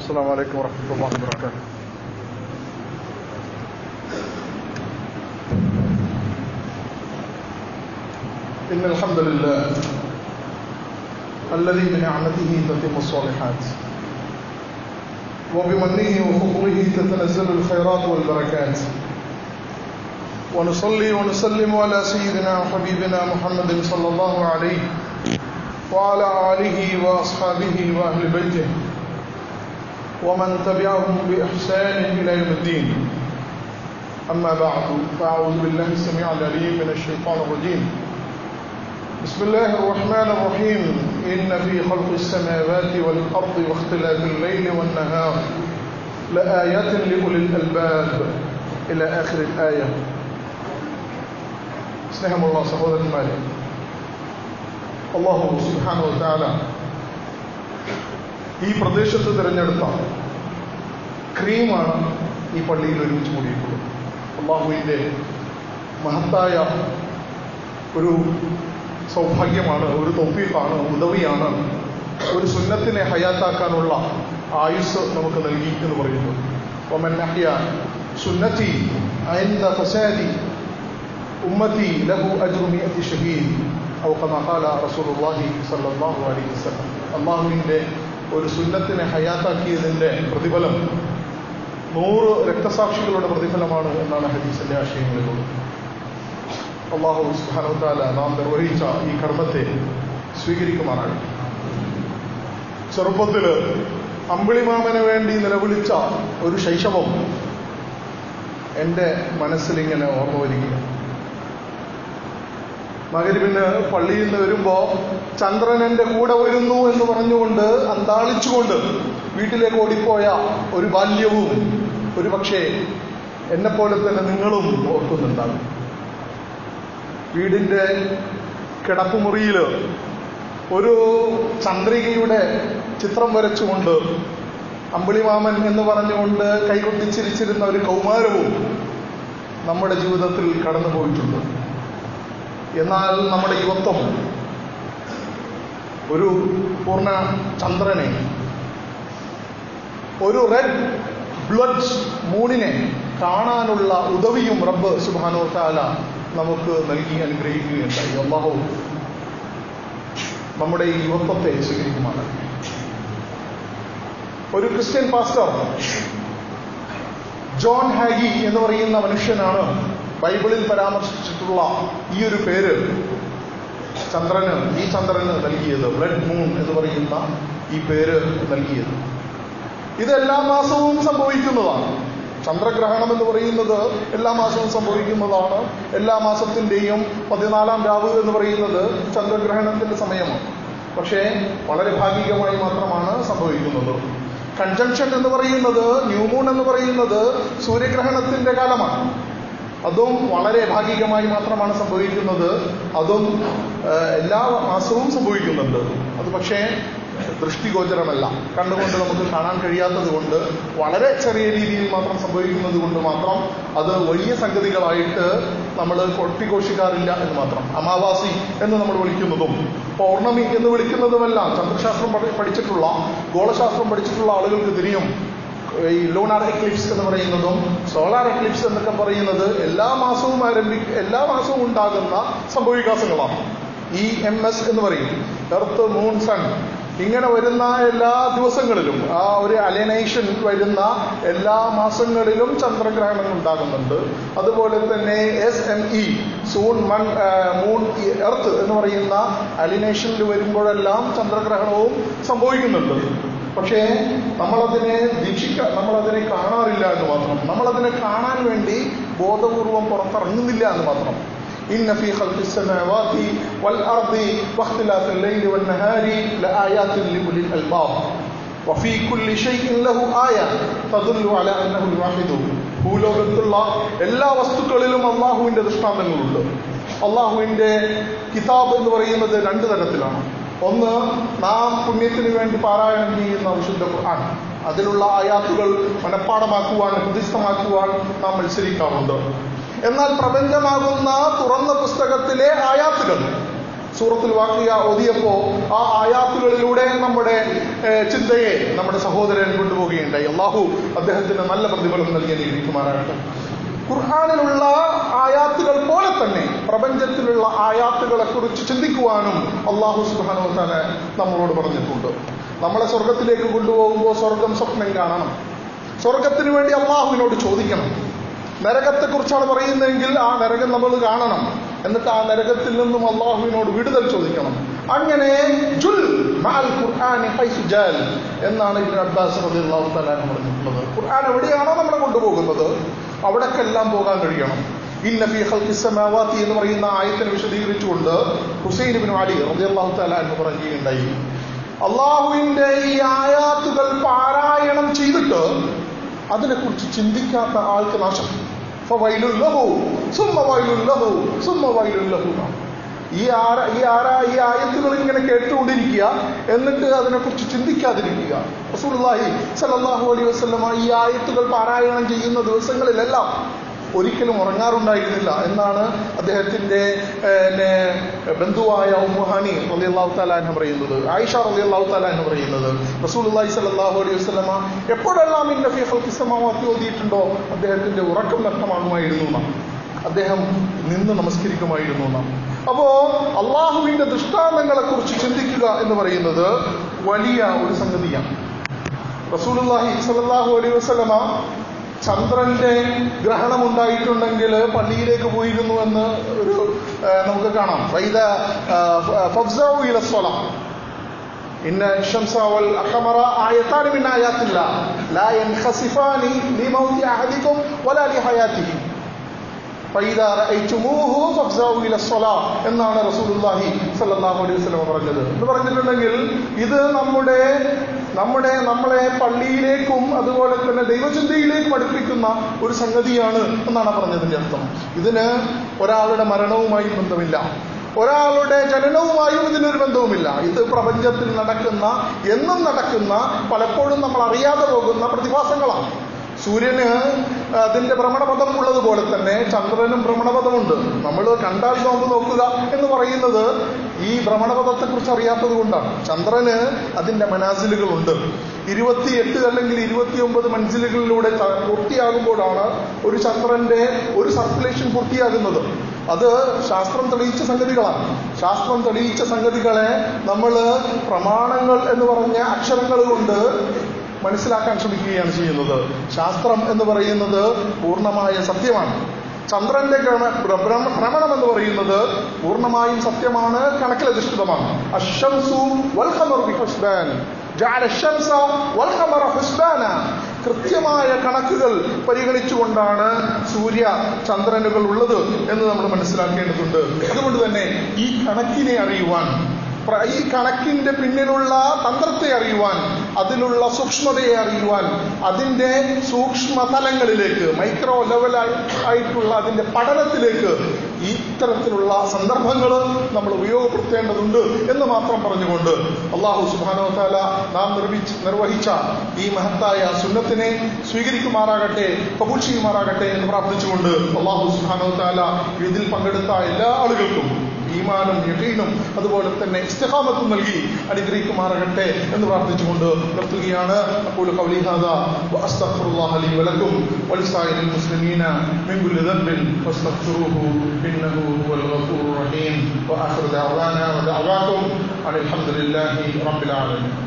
السلام عليكم ورحمة الله وبركاته. إن الحمد لله الذي بنعمته تتم الصالحات وبمنه وفضله تتنزل الخيرات والبركات. ونصلي ونسلم على سيدنا وحبيبنا محمد صلى الله عليه وعلى آله وأصحابه وأهل بيته. ومن تبعهم بإحسان إلى يوم الدين. أما بعد فأعوذ بالله السميع العليم من الشيطان الرجيم. بسم الله الرحمن الرحيم. إن في خلق السماوات والأرض واختلاف الليل والنهار. لآيات لأولي الألباب. إلى آخر الآية. سنهم الله سبحانه وتعالى. الله سبحانه وتعالى ഈ പ്രദേശത്ത് തിരഞ്ഞെടുത്ത ക്രീമാണ് ഈ പള്ളിയിൽ ഒരുമിച്ച് കൂടിയിട്ടുള്ളത്. അള്ളാഹുവിന്റെ മഹത്തായ ഒരു സൗഭാഗ്യമാണ് ഒരു തൊപ്പീഫാണ് ഉദവിയാണ് ഒരു സുന്നത്തിനെ ഹയാത്താക്കാനുള്ള ആയുസ് നമുക്ക് നൽകി എന്ന് പറയുന്നു. ഒമൻ സുന്നത്തി ഫസാദി ഉമ്മത്തി ലഹു അജ്റുമിയത്തി ഷഹീദ് ഔ റസൂലുള്ളാഹി അലൈഹി വസല്ലം. ഒരു സുന്നത്തിനെ ഹയാത്താക്കിയതിന്റെ പ്രതിഫലം നൂറ് രക്തസാക്ഷികളുടെ പ്രതിഫലമാണ് എന്നാണ് ഹദീസിന്റെ ആശയങ്ങളിലുള്ളത് അള്ളാഹു സുഹാനത്താല നാം നിർവഹിച്ച ഈ കർമ്മത്തെ സ്വീകരിക്കുമാറാണ്. ചെറുപ്പത്തിൽ അമ്പിളിമാമന് വേണ്ടി നിലവിളിച്ച ഒരു ശൈശവം എന്റെ മനസ്സിലിങ്ങനെ ഓർമ്മ വരികയാണ്. മകരിവിന് പള്ളിയിൽ നിന്ന് വരുമ്പോൾ ചന്ദ്രൻ എന്റെ കൂടെ വരുന്നു എന്ന് പറഞ്ഞുകൊണ്ട് അന്താളിച്ചുകൊണ്ട് വീട്ടിലേക്ക് ഓടിപ്പോയ ഒരു ബാല്യവും ഒരു പക്ഷേ എന്നെപ്പോലെ തന്നെ നിങ്ങളും ഓർക്കുന്നുണ്ടാകും. വീടിന്റെ കിടപ്പുമുറിയിൽ ഒരു ചന്ദ്രികയുടെ ചിത്രം വരച്ചുകൊണ്ട് അമ്പിളിമാമൻ എന്ന് പറഞ്ഞുകൊണ്ട് കൈകൊട്ടിച്ചിരിച്ചിരുന്ന ഒരു കൗമാരവും നമ്മുടെ ജീവിതത്തിൽ കടന്നു പോയിട്ടുണ്ട് എന്നാൽ നമ്മുടെ യുവത്വം ഒരു പൂർണ ചന്ദ്രനെ ഒരു റെഡ് ബ്ലഡ് മൂണിനെ കാണാനുള്ള ഉദവിയും റബ്ബ് സുബാനോ താല നമുക്ക് നൽകി അനുഗ്രഹിക്കുകയുണ്ടായി. അള്ളാഹു നമ്മുടെ ഈ യുവത്വത്തെ സ്വീകരിക്കുമാണ് ഒരു ക്രിസ്ത്യൻ പാസ്റ്റർ ജോൺ ഹാഗി എന്ന് പറയുന്ന മനുഷ്യനാണ് ബൈബിളിൽ പരാമർശിച്ചിട്ടുള്ള ഈ ഒരു പേര് ചന്ദ്രന് ഈ ചന്ദ്രന് നൽകിയത് ബ്ലഡ് മൂൺ എന്ന് പറയുന്ന ഈ പേര് നൽകിയത്. ഇത് എല്ലാ മാസവും സംഭവിക്കുന്നതാണ്. ചന്ദ്രഗ്രഹണം എന്ന് പറയുന്നത് എല്ലാ മാസവും സംഭവിക്കുന്നതാണ്. എല്ലാ മാസത്തിന്റെയും പതിനാലാം രാവ് എന്ന് പറയുന്നത് ചന്ദ്രഗ്രഹണത്തിന്റെ സമയമാണ്. പക്ഷേ വളരെ ഭാഗികമായി മാത്രമാണ് സംഭവിക്കുന്നത്. കൺജങ്ഷൻ എന്ന് പറയുന്നത് ന്യൂമൂൺ എന്ന് പറയുന്നത് സൂര്യഗ്രഹണത്തിന്റെ കാലമാണ്. അതും വളരെ ഭാഗികമായി മാത്രമാണ് സംഭവിക്കുന്നത്. അതും എല്ലാ മാസവും സംഭവിക്കുന്നുണ്ട്. അത് പക്ഷേ ദൃഷ്ടിഗോചരമല്ല. കണ്ടുകൊണ്ട് നമുക്ക് കാണാൻ കഴിയാത്തത് കൊണ്ട് വളരെ ചെറിയ രീതിയിൽ മാത്രം സംഭവിക്കുന്നത് കൊണ്ട് മാത്രം അത് വലിയ സംഗതികളായിട്ട് നമ്മൾ കൊട്ടിഘോഷിക്കാറില്ല എന്ന് മാത്രം. അമാവാസി എന്ന് നമ്മൾ വിളിക്കുന്നതും പൗർണമി എന്ന് വിളിക്കുന്നതുമെല്ലാം ചന്ദ്രശാസ്ത്രം പഠിച്ചിട്ടുള്ള ഗോളശാസ്ത്രം പഠിച്ചിട്ടുള്ള ആളുകൾക്ക് തിരിയും ഈ ലൂണാർ എക്ലിപ്സ് എന്ന് പറയുന്നതും സോളാർ എക്ലിപ്സ് എന്നൊക്കെ പറയുന്നത് എല്ലാ മാസവും ആരംഭി എല്ലാ മാസവും ഉണ്ടാകുന്ന സംഭവവികാസങ്ങളാണ്. ഇ എം എസ് എന്ന് പറയും. എർത്ത് മൂൺ സൺ ഇങ്ങനെ വരുന്ന എല്ലാ ദിവസങ്ങളിലും ആ ഒരു അലനേഷൻ വരുന്ന എല്ലാ മാസങ്ങളിലും ചന്ദ്രഗ്രഹണങ്ങൾ ഉണ്ടാകുന്നുണ്ട്. അതുപോലെ തന്നെ എസ് എം ഇ സൂൺ മൺ മൂൺ എർത്ത് എന്ന് പറയുന്ന അലിനേഷനിൽ വരുമ്പോഴെല്ലാം ചന്ദ്രഗ്രഹണവും സംഭവിക്കുന്നുണ്ട്. പക്ഷേ നമ്മളതിനെ വീക്ഷിക്ക നമ്മളതിനെ കാണാറില്ല എന്ന് മാത്രം നമ്മളതിനെ കാണാൻ വേണ്ടി ബോധപൂർവം പുറത്തിറങ്ങുന്നില്ല എന്ന് മാത്രം إن في خلق السماوات والأرض واختلاف الليل والنهار لآيات لأولي الألباب وفي كل شيء له آية تدل على أنه الواحد ഭൂലോകത്തുള്ള എല്ലാ വസ്തുക്കളിലും അള്ളാഹുവിന്റെ ദൃഷ്ടാന്തങ്ങളുണ്ട് അള്ളാഹുവിന്റെ കിതാബ് എന്ന് പറയുന്നത് രണ്ട് തരത്തിലാണ് ഒന്ന് നാം പുണ്യത്തിന് വേണ്ടി പാരായണം ചെയ്യുന്ന വിശുദ്ധ ഖുർആൻ. അതിലുള്ള ആയാത്തുകൾ മനഃപ്പാടമാക്കുവാൻ ഹൃദിസ്ഥമാക്കുവാൻ നാം മത്സരിക്കാറുണ്ട്. എന്നാൽ പ്രപഞ്ചമാകുന്ന തുറന്ന പുസ്തകത്തിലെ ആയാത്തുകൾ. സൂറത്തിൽ വാക്കിയ ഓതിയപ്പോൾ ആ ആയാത്തുകളിലൂടെ നമ്മുടെ ചിന്തയെ നമ്മുടെ സഹോദരൻ കൊണ്ടുപോവുകയുണ്ടായി. അള്ളാഹു അദ്ദേഹത്തിന് നല്ല പ്രതിഫലം നൽകിയ പോലെ തന്നെ പ്രപഞ്ചത്തിലുള്ള ആയാത്തുകളെ കുറിച്ച് ചിന്തിക്കുവാനും അള്ളാഹു സുബാനുവത്താന നമ്മളോട് പറഞ്ഞിട്ടുണ്ട്. നമ്മളെ സ്വർഗത്തിലേക്ക് കൊണ്ടുപോകുമ്പോൾ സ്വർഗം സ്വപ്നം കാണണം. സ്വർഗത്തിന് വേണ്ടി അള്ളാഹുവിനോട് ചോദിക്കണം. നരകത്തെക്കുറിച്ചാണ് പറയുന്നതെങ്കിൽ ആ നരകം നമ്മൾ കാണണം. എന്നിട്ട് ആ നരകത്തിൽ നിന്നും അള്ളാഹുവിനോട് വിടുതൽ ചോദിക്കണം. അങ്ങനെ ജുൽ മാൽ ഖുർആനി ഹൈസു ജാൽ എന്നാണ് ഇബ്നു അബ്ബാസ് റളിയല്ലാഹു തആല പറഞ്ഞിട്ടുള്ളത്. ഖുർആൻ എവിടെയാണോ നമ്മളെ കൊണ്ടുപോകുന്നത് അവിടേക്കെല്ലാം പോകാൻ കഴിയണം. ഇന്ന ഫീ ഖൽഖി സമാവാതി എന്ന് പറയുന്ന ആയത്തിനെ വിശദീകരിച്ചുകൊണ്ട് ഹുസൈൻ ബിൻ അലി റളിയല്ലാഹു തല എന്ന് പറയുകയുണ്ടായി അള്ളാഹുവിന്റെ ഈ ആയാത്തുകൾ പാരായണം ചെയ്തിട്ട് അതിനെക്കുറിച്ച് ചിന്തിക്കാത്ത ആൾക്ക് നാശം. ഈ ആര ഈ ആരാ ഈ ആയത്തുകൾ ഇങ്ങനെ കേട്ടുകൊണ്ടിരിക്കുക എന്നിട്ട് അതിനെക്കുറിച്ച് ചിന്തിക്കാതിരിക്കുക. റസൂലുള്ളാഹി സല്ലല്ലാഹു അലൈഹി വസല്ലമ ഈ ആയത്തുകൾ പാരായണം ചെയ്യുന്ന ദിവസങ്ങളിലെല്ലാം ഒരിക്കലും ഉറങ്ങാറുണ്ടായിരുന്നില്ല എന്നാണ് അദ്ദേഹത്തിന്റെ ബന്ധുവായ ഉമ്മുഹാനി റളിയല്ലാഹു അള്ളാഹു അൻഹ പറയുന്നത്. ആയിഷ റളിയല്ലാഹു അള്ളാഹു അൻഹ പറയുന്നത്. റസൂലുള്ളാഹി സ്വല്ലല്ലാഹു അലൈഹി വസ്ലമ എപ്പോഴെല്ലാം ഇന്ന ഫീ ഖൽഖി സമാവാത്തി ഓതിയിട്ടുണ്ടോ? അദ്ദേഹത്തിന്റെ ഉറക്കം നഷ്ടമാകുമായിരുന്നു നാം അദ്ദേഹം നിന്ന് നമസ്കരിക്കുമായിരുന്നു നാം അപ്പോ അള്ളാഹുവിന്റെ ദൃഷ്ടാന്തങ്ങളെ കുറിച്ച് ചിന്തിക്കുക എന്ന് പറയുന്നത് വലിയ ഒരു സംഗതിയാണ്. റസൂലുള്ളാഹി സലാഹു അലൈഹി വസല്ലമ ചന്ദ്രന്റെ ഗ്രഹണം ഉണ്ടായിട്ടുണ്ടെങ്കിൽ പള്ളിയിലേക്ക് പോയിരുന്നുവെന്ന് ഒരു നമുക്ക് കാണാം. വൈദ ഫബ്സാവു ഇലസ്വല ഇന്ന ഷംസാവൽ അഹമറ ആയത്താനും ഇന്ന ആയാത്തില്ല ലാ എൻ ഹസിഫാനി ലി മൗതി അഹദിക്കും വലാ ഹയാത്തിക്കും എന്നാണ് റസൂലുള്ളാഹി സ്വല്ലല്ലാഹു അലൈഹി വസല്ലം പറഞ്ഞത്. എന്ന് പറഞ്ഞിട്ടുണ്ടെങ്കിൽ ഇത് നമ്മുടെ നമ്മുടെ നമ്മളെ പള്ളിയിലേക്കും അതുപോലെ തന്നെ ദൈവചിന്തയിലേക്കും പഠിപ്പിക്കുന്ന ഒരു സംഗതിയാണ് എന്നാണ് പറഞ്ഞതിന്റെ അർത്ഥം. ഇതിന് ഒരാളുടെ മരണവുമായി ബന്ധമില്ല. ഒരാളുടെ ജനനവുമായും ഇതിനൊരു ബന്ധവുമില്ല. ഇത് പ്രപഞ്ചത്തിൽ നടക്കുന്ന എന്നും നടക്കുന്ന പലപ്പോഴും നമ്മൾ അറിയാതെ പോകുന്ന പ്രതിഭാസങ്ങളാണ്. സൂര്യന് അതിന്റെ ഭ്രമണപഥം ഉള്ളതുപോലെ തന്നെ ചന്ദ്രനും ഭ്രമണപഥമുണ്ട്. നമ്മൾ കണ്ടാൽ നോമ്പ് നോക്കുക എന്ന് പറയുന്നത് ഈ ഭ്രമണപഥത്തെക്കുറിച്ച് അറിയാത്തത് കൊണ്ടാണ്. ചന്ദ്രന് അതിന്റെ മനാസിലുകളുണ്ട്. ഇരുപത്തിയെട്ട് അല്ലെങ്കിൽ ഇരുപത്തിയൊമ്പത് മനസ്സിലുകളിലൂടെ പൂർത്തിയാകുമ്പോഴാണ് ഒരു ചന്ദ്രന്റെ ഒരു സർക്കുലേഷൻ പൂർത്തിയാകുന്നത്. അത് ശാസ്ത്രം തെളിയിച്ച സംഗതികളാണ്. ശാസ്ത്രം തെളിയിച്ച സംഗതികളെ നമ്മൾ പ്രമാണങ്ങൾ എന്ന് പറഞ്ഞ അക്ഷരങ്ങൾ കൊണ്ട് മനസ്സിലാക്കാൻ ശ്രമിക്കുകയാണ് ചെയ്യുന്നത്. ശാസ്ത്രം എന്ന് പറയുന്നത് പൂർണമായ സത്യമാണ്. ചന്ദ്രന്റെ ഭ്രമ- ഭ്രമ- ഭ്രമണം എന്ന് പറയുന്നത് പൂർണമായും സത്യമാണ് കണക്കിലധിഷ്ഠിതമാണ് കൃത്യമായ കണക്കുകൾ പരിഗണിച്ചുകൊണ്ടാണ് സൂര്യ ചന്ദ്രനുകൾ ഉള്ളത് എന്ന് നമ്മൾ മനസ്സിലാക്കേണ്ടതുണ്ട്. അതുകൊണ്ട് തന്നെ ഈ കണക്കിനെ അറിയുവാൻ ഈ കണക്കിന്റെ പിന്നിലുള്ള തന്ത്രത്തെ അറിയുവാൻ അതിലുള്ള സൂക്ഷ്മതയെ അറിയുവാൻ അതിന്റെ സൂക്ഷ്മ തലങ്ങളിലേക്ക് മൈക്രോ ലെവലായി ആയിട്ടുള്ള അതിന്റെ പഠനത്തിലേക്ക് ഇത്തരത്തിലുള്ള സന്ദർഭങ്ങൾ നമ്മൾ ഉപയോഗപ്പെടുത്തേണ്ടതുണ്ട് എന്ന് മാത്രം പറഞ്ഞുകൊണ്ട് അള്ളാഹു സുബാനോ താല നാം നിർമ്മിച്ച് നിർവഹിച്ച ഈ മഹത്തായ സുന്നത്തിനെ സ്വീകരിക്കുമാറാകട്ടെ കബൂൽ എന്ന് പ്രാർത്ഥിച്ചുകൊണ്ട് അള്ളാഹു സുബാനോ താല ഇതിൽ പങ്കെടുത്ത എല്ലാ ആളുകൾക്കും ഈമാനും യഹീനും അതുപോലെ തന്നെ ഇസ്തഹാമത്തും നൽകി അനുഗ്രഹിക്കുമാറാകട്ടെ എന്ന് പ്രാർത്ഥിച്ചുകൊണ്ട് നിർത്തുകയാണ്. അപ്പോൾ ഖൗലി ഹാദാ വഅസ്തഗ്ഫിറുല്ലാഹ ലി വലക്കും വലിസായിരിൽ മുസ്ലിമീന വദഅവാകും അനിൽ ഹംദുലില്ലാഹി റബ്ബിൽ ആലമീൻ.